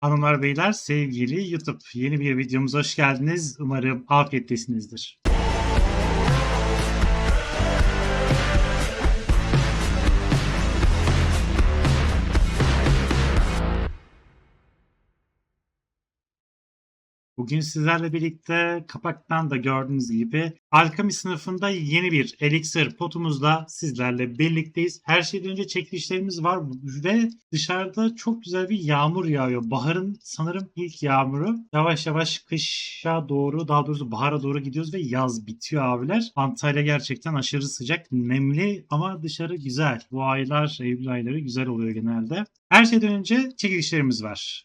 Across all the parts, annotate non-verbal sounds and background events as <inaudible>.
Hanımlar beyler sevgili YouTube yeni bir videomuza hoş geldiniz. Umarım afiyettesinizdir. Bugün sizlerle birlikte kapaktan da gördüğünüz gibi Alkami sınıfında yeni bir Elixir potumuzla sizlerle birlikteyiz. Her şeyden önce çekilişlerimiz var ve dışarıda çok güzel bir yağmur yağıyor. Baharın sanırım ilk yağmuru. Yavaş yavaş kışa doğru daha doğrusu bahara doğru gidiyoruz ve yaz bitiyor abiler. Antalya gerçekten aşırı sıcak, nemli ama dışarı güzel. Bu aylar, Eylül ayları güzel oluyor genelde. Her şeyden önce çekilişlerimiz var.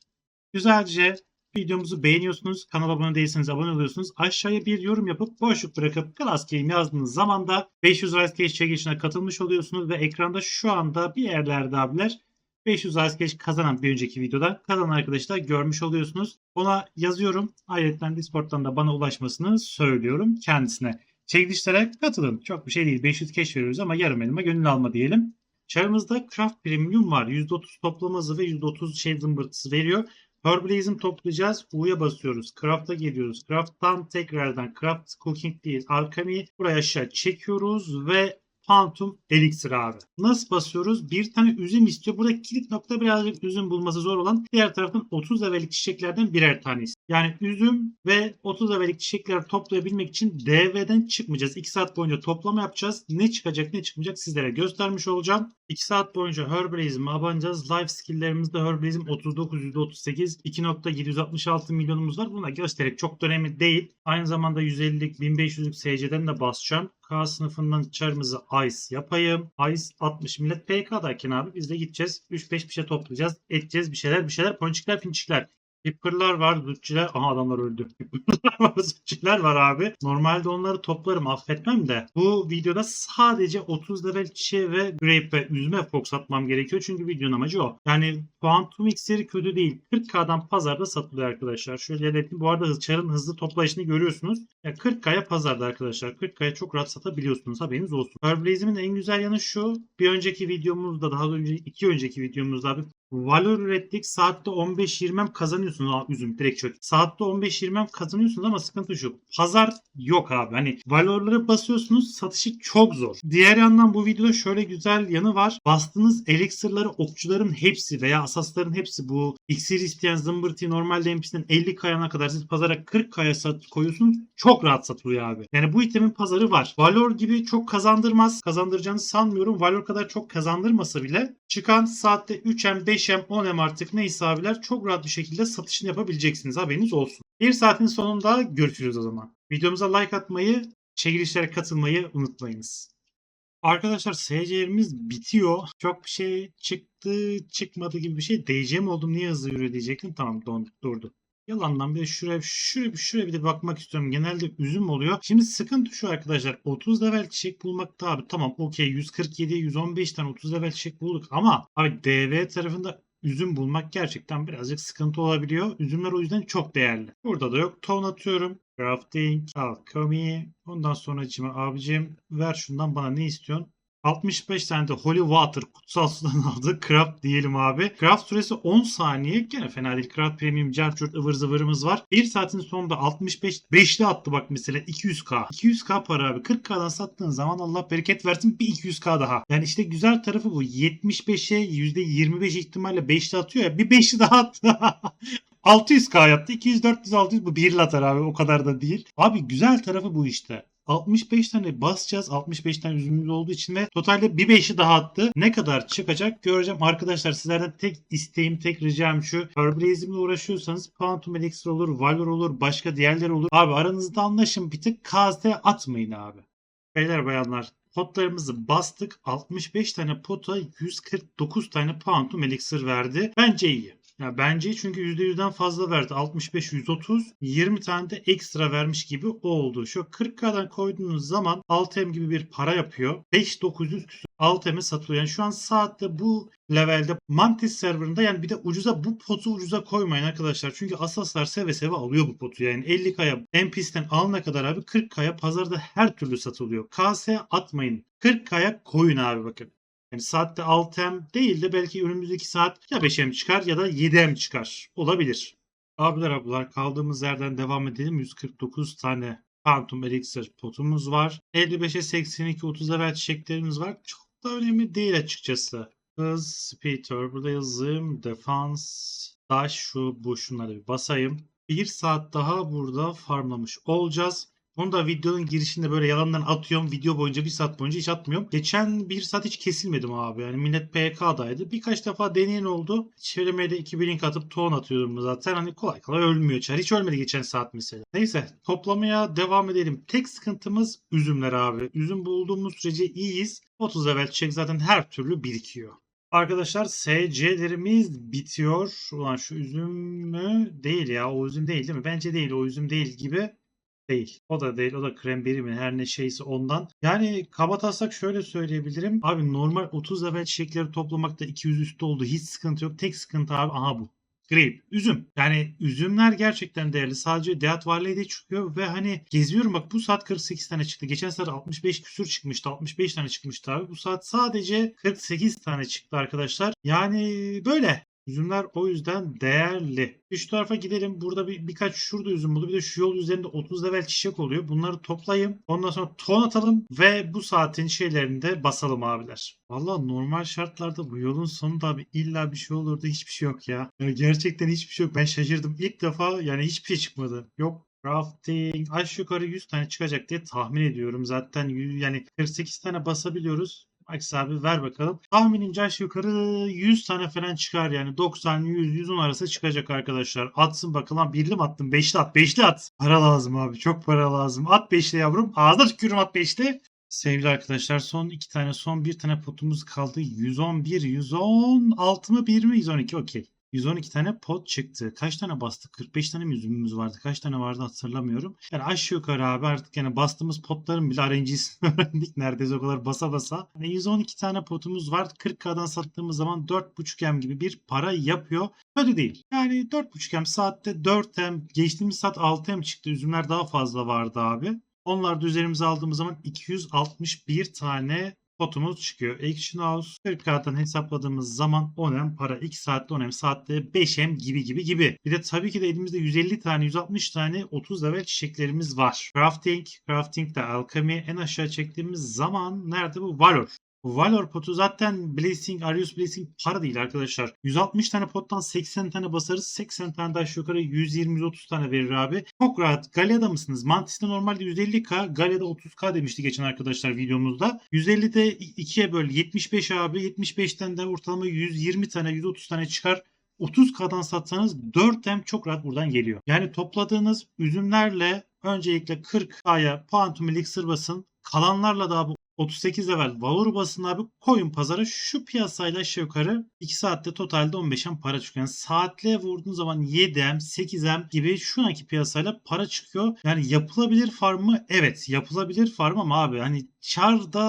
Güzelce Videomuzu beğeniyorsunuz. Kanala abone değilseniz abone oluyorsunuz. Aşağıya bir yorum yapıp boşluk bırakıp Class Game yazdığınız zaman da 500 Ice Cash çekilişine katılmış oluyorsunuz ve ekranda şu anda bir yerlerde abiler 500 Ice Cash kazanan bir önceki videoda kazanan arkadaşlar görmüş oluyorsunuz. Ona yazıyorum. Ayrıca Discord'dan da bana ulaşmasını söylüyorum kendisine. Çekilişlere katılın. Çok bir şey değil. 500 cash veriyoruz ama yarım elime gönül alma diyelim. Çarımızda Craft Premium var. %30 toplama hızı ve %30 şey zımbırtısı veriyor. Herbalism toplayacağız. U'ya basıyoruz. Craft'a geliyoruz. Craft'tan tekrardan Craft Cooking değil. Alchemy buraya aşağı çekiyoruz ve Phantom Elixir abi. Nasıl basıyoruz? Bir tane üzüm istiyor. Burada kilit nokta birazcık üzüm bulması zor olan. Diğer taraftan 30 levellik çiçeklerden birer tane istiyor. Yani üzüm ve 30 levellik çiçekler toplayabilmek için DV'den çıkmayacağız. 2 saat boyunca toplama yapacağız. Ne çıkacak ne çıkmayacak sizlere göstermiş olacağım. 2 saat boyunca Herbalism'e abanacağız. Life skill'lerimizde Herbalism 39 %38 2.766 milyonumuz var. Buna göstererek çok da önemli değil. Aynı zamanda 150'lik 1500'lük SC'den de basacağım. K sınıfından çarımızı ICE yapayım. ICE 60 millet PK'dayken abi biz de gideceğiz. 3-5 bir şey toplayacağız. Edeceğiz bir şeyler bir şeyler. Ponçikler pinçikler. Hipper'lar var, zütçüler. Aha adamlar öldü. <laughs> Hipper'lar var, var abi. Normalde onları toplarım affetmem de. Bu videoda sadece 30 level çiçeği ve grape ve üzme fox atmam gerekiyor. Çünkü videonun amacı o. Yani Quantum iksiri kötü değil. 40k'dan pazarda satılıyor arkadaşlar. Şöyle ilerletin. Bu arada çarın hızlı toplayışını görüyorsunuz. Ya 40k'ya pazarda arkadaşlar. 40k'ya çok rahat satabiliyorsunuz. Haberiniz olsun. Herbalism'in en güzel yanı şu. Bir önceki videomuzda daha önce iki önceki videomuzda abi Valor ürettik. Saatte 15-20 kazanıyorsunuz. Aa, üzüm direkt çök. Saatte 15-20 kazanıyorsunuz ama sıkıntı şu. Pazar yok abi. Hani valorları basıyorsunuz satışı çok zor. Diğer yandan bu videoda şöyle güzel yanı var. Bastığınız elixirları okçuların hepsi veya asasların hepsi bu iksir isteyen zımbırtıyı normalde NPC'den 50 kayana kadar siz pazara 40 kaya sat koyuyorsunuz. Çok rahat satılıyor abi. Yani bu itemin pazarı var. Valor gibi çok kazandırmaz. Kazandıracağını sanmıyorum. Valor kadar çok kazandırmasa bile çıkan saatte 3M 5M 10M artık neyse abiler çok rahat bir şekilde satışını yapabileceksiniz. Haberiniz olsun. Bir saatin sonunda görüşürüz o zaman. Videomuza like atmayı, çekilişlere katılmayı unutmayınız. Arkadaşlar SC'lerimiz bitiyor. Çok bir şey çıktı, çıkmadı gibi bir şey. DC mi oldum, niye hızlı yürüyor diyecektim. Tamam don, durdu. Yalandan bir de şuraya, şuraya, şuraya bir de bakmak istiyorum. Genelde üzüm oluyor. Şimdi sıkıntı şu arkadaşlar. 30 level çiçek bulmakta abi tamam okey 147 115 tane 30 level çiçek bulduk ama abi DV tarafında üzüm bulmak gerçekten birazcık sıkıntı olabiliyor. Üzümler o yüzden çok değerli. Burada da yok. Ton atıyorum. Crafting, alchemy. Ondan sonra cime abicim ver şundan bana ne istiyorsun? 65 tane de Holy Water kutsal sudan <laughs> aldı. Craft diyelim abi. Craft süresi 10 saniye. Gene fena değil. Craft Premium Carchurt ıvır zıvırımız var. 1 saatin sonunda 65 5'li attı bak mesela 200k. 200k para abi. 40k'dan sattığın zaman Allah bereket versin bir 200k daha. Yani işte güzel tarafı bu. 75'e %25 ihtimalle 5'li atıyor ya. Bir 5'li daha attı. <laughs> 600k yaptı. 200, 400, 600 bu bir atar abi. O kadar da değil. Abi güzel tarafı bu işte. 65 tane basacağız. 65 tane üzümümüz olduğu için ve totalde bir 5'i daha attı. Ne kadar çıkacak göreceğim. Arkadaşlar sizlerden tek isteğim, tek ricam şu. Herbalism ile uğraşıyorsanız Quantum Elixir olur, Valor olur, başka diğerleri olur. Abi aranızda anlaşın bir tık KZ atmayın abi. Beyler bayanlar potlarımızı bastık. 65 tane pota 149 tane Quantum Elixir verdi. Bence iyi. Ya bence çünkü %100'den fazla verdi. 65 130 20 tane de ekstra vermiş gibi oldu. Şu 40k'dan koyduğunuz zaman 6M gibi bir para yapıyor. 5900 küsur 6M'e satılıyor. Yani şu an saatte bu levelde Mantis serverında yani bir de ucuza bu potu ucuza koymayın arkadaşlar. Çünkü asaslar seve seve alıyor bu potu. Yani 50k'ya NPC'den alana kadar abi 40k'ya pazarda her türlü satılıyor. KS atmayın. 40k'ya koyun abi bakın. Yani saatte 6M değil de belki önümüzdeki saat ya 5M çıkar ya da 7M çıkar. Olabilir. Abiler ablalar kaldığımız yerden devam edelim. 149 tane Phantom Elixir potumuz var. 55'e 82 30 level çiçeklerimiz var. Çok da önemli değil açıkçası. Hız, speed, burada yazayım. Defans, dash, şu bu bir basayım. Bir saat daha burada farmlamış olacağız. Bunu da videonun girişinde böyle yalandan atıyorum. Video boyunca bir saat boyunca hiç atmıyorum. Geçen bir saat hiç kesilmedim abi. Yani millet PK'daydı. Birkaç defa deneyen oldu. Çevremeye de 2 link atıp ton atıyorum zaten. Hani kolay kolay ölmüyor. Çar. Hiç ölmedi geçen saat mesela. Neyse toplamaya devam edelim. Tek sıkıntımız üzümler abi. Üzüm bulduğumuz sürece iyiyiz. 30 level çek zaten her türlü birikiyor. Arkadaşlar SC'lerimiz bitiyor. Ulan şu üzüm mü? Değil ya. O üzüm değil değil mi? Bence değil. O üzüm değil gibi değil. O da değil. O da kremberi mi? Her ne şeyse ondan. Yani kaba taslak şöyle söyleyebilirim. Abi normal 30 level çiçekleri toplamakta 200 üstü oldu. Hiç sıkıntı yok. Tek sıkıntı abi aha bu. Grape, üzüm. Yani üzümler gerçekten değerli. Sadece Deat Valley'de çıkıyor ve hani geziyorum bak bu saat 48 tane çıktı. Geçen saat 65 küsür çıkmıştı. 65 tane çıkmıştı abi. Bu saat sadece 48 tane çıktı arkadaşlar. Yani böyle. Üzümler o yüzden değerli. Üç tarafa gidelim. Burada bir, birkaç şurada üzüm buldu. Bir de şu yol üzerinde 30 level çiçek oluyor. Bunları toplayayım. Ondan sonra ton atalım ve bu saatin şeylerini de basalım abiler. Valla normal şartlarda bu yolun sonunda abi illa bir şey olurdu. Hiçbir şey yok ya. ya gerçekten hiçbir şey yok. Ben şaşırdım. İlk defa yani hiçbir şey çıkmadı. Yok Crafting aşağı yukarı 100 tane çıkacak diye tahmin ediyorum. Zaten 100, yani 48 tane basabiliyoruz. Max abi ver bakalım. Tahminimce aşağı yukarı 100 tane falan çıkar yani. 90, 100, 110 arası çıkacak arkadaşlar. Atsın bakalım. Birli mi attın? Beşli at. Beşli at. Para lazım abi. Çok para lazım. At beşli yavrum. Ağzına tükürüm at beşli. Sevgili arkadaşlar son iki tane son bir tane potumuz kaldı. 111, 116 mı 1 mi 112 okey. 112 tane pot çıktı. Kaç tane bastık? 45 tane mi üzümümüz vardı? Kaç tane vardı hatırlamıyorum. Yani aşağı yukarı abi artık yani bastığımız potların bile RNG'sini <laughs> öğrendik neredeyse o kadar basa basa. Yani 112 tane potumuz var. 40K'dan sattığımız zaman 4.5M gibi bir para yapıyor. Kötü değil. Yani 4.5M saatte 4M geçtiğimiz saat 6M çıktı. Üzümler daha fazla vardı abi. Onlar da üzerimize aldığımız zaman 261 tane potumuz çıkıyor. Action House 40K'dan hesapladığımız zaman 10M para 2 saatte 10M saatte 5M gibi gibi gibi. Bir de tabii ki de elimizde 150 tane 160 tane 30 level çiçeklerimiz var. Crafting, Crafting de Alchemy en aşağı çektiğimiz zaman nerede bu? Valor. Valor potu zaten Blazing, Arius Blazing para değil arkadaşlar. 160 tane pottan 80 tane basarız. 80 tane daha yukarı 120-130 tane verir abi. Çok rahat. Galeya'da mısınız? Mantis'te normalde 150k. Galeya'da 30k demişti geçen arkadaşlar videomuzda. 150'de 2'ye böl 75 abi. 75'ten de ortalama 120 tane 130 tane çıkar. 30K'dan satsanız 4M çok rahat buradan geliyor. Yani topladığınız üzümlerle öncelikle 40K'ya Quantum Elixir basın. Kalanlarla daha bu 38 level Valor basın abi koyun pazara şu piyasayla aşağı yukarı 2 saatte totalde 15'em para çıkıyor. Yani saatle vurduğun zaman 7M 8M gibi şu anki piyasayla para çıkıyor. Yani yapılabilir farm mı? Evet yapılabilir farm ama abi hani char da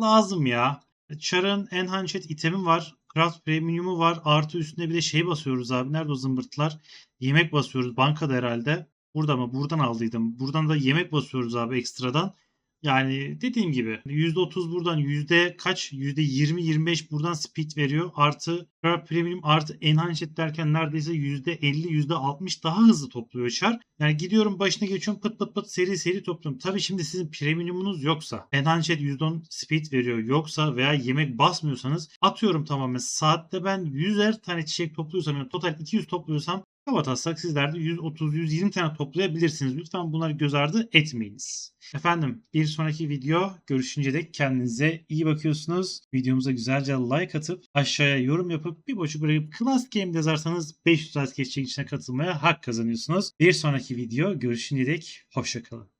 lazım ya. Char'ın enhanced itemi var. Craft Premium'u var. Artı üstüne bir de şey basıyoruz abi. Nerede o zımbırtılar? Yemek basıyoruz. Bankada herhalde. Burada mı? Buradan aldıydım. Buradan da yemek basıyoruz abi ekstradan. Yani dediğim gibi %30 buradan yüzde kaç? %20-25 buradan speed veriyor. Artı Craft Premium artı Enhanced derken neredeyse %50 %60 daha hızlı topluyor çar. Yani gidiyorum başına geçiyorum pıt pıt pıt seri seri topluyorum. Tabii şimdi sizin premiumunuz yoksa Enhanced %10 speed veriyor yoksa veya yemek basmıyorsanız atıyorum tamamen saatte ben 100'er tane çiçek topluyorsam yani total 200 topluyorsam Kapatarsak sizler de 130-120 tane toplayabilirsiniz. Lütfen bunları göz ardı etmeyiniz. Efendim bir sonraki video görüşünce dek kendinize iyi bakıyorsunuz. Videomuza güzelce like atıp aşağıya yorum yapıp bir boşluk bırakıp Class Game yazarsanız 500 Class Game içine katılmaya hak kazanıyorsunuz. Bir sonraki video görüşünce dek hoşçakalın.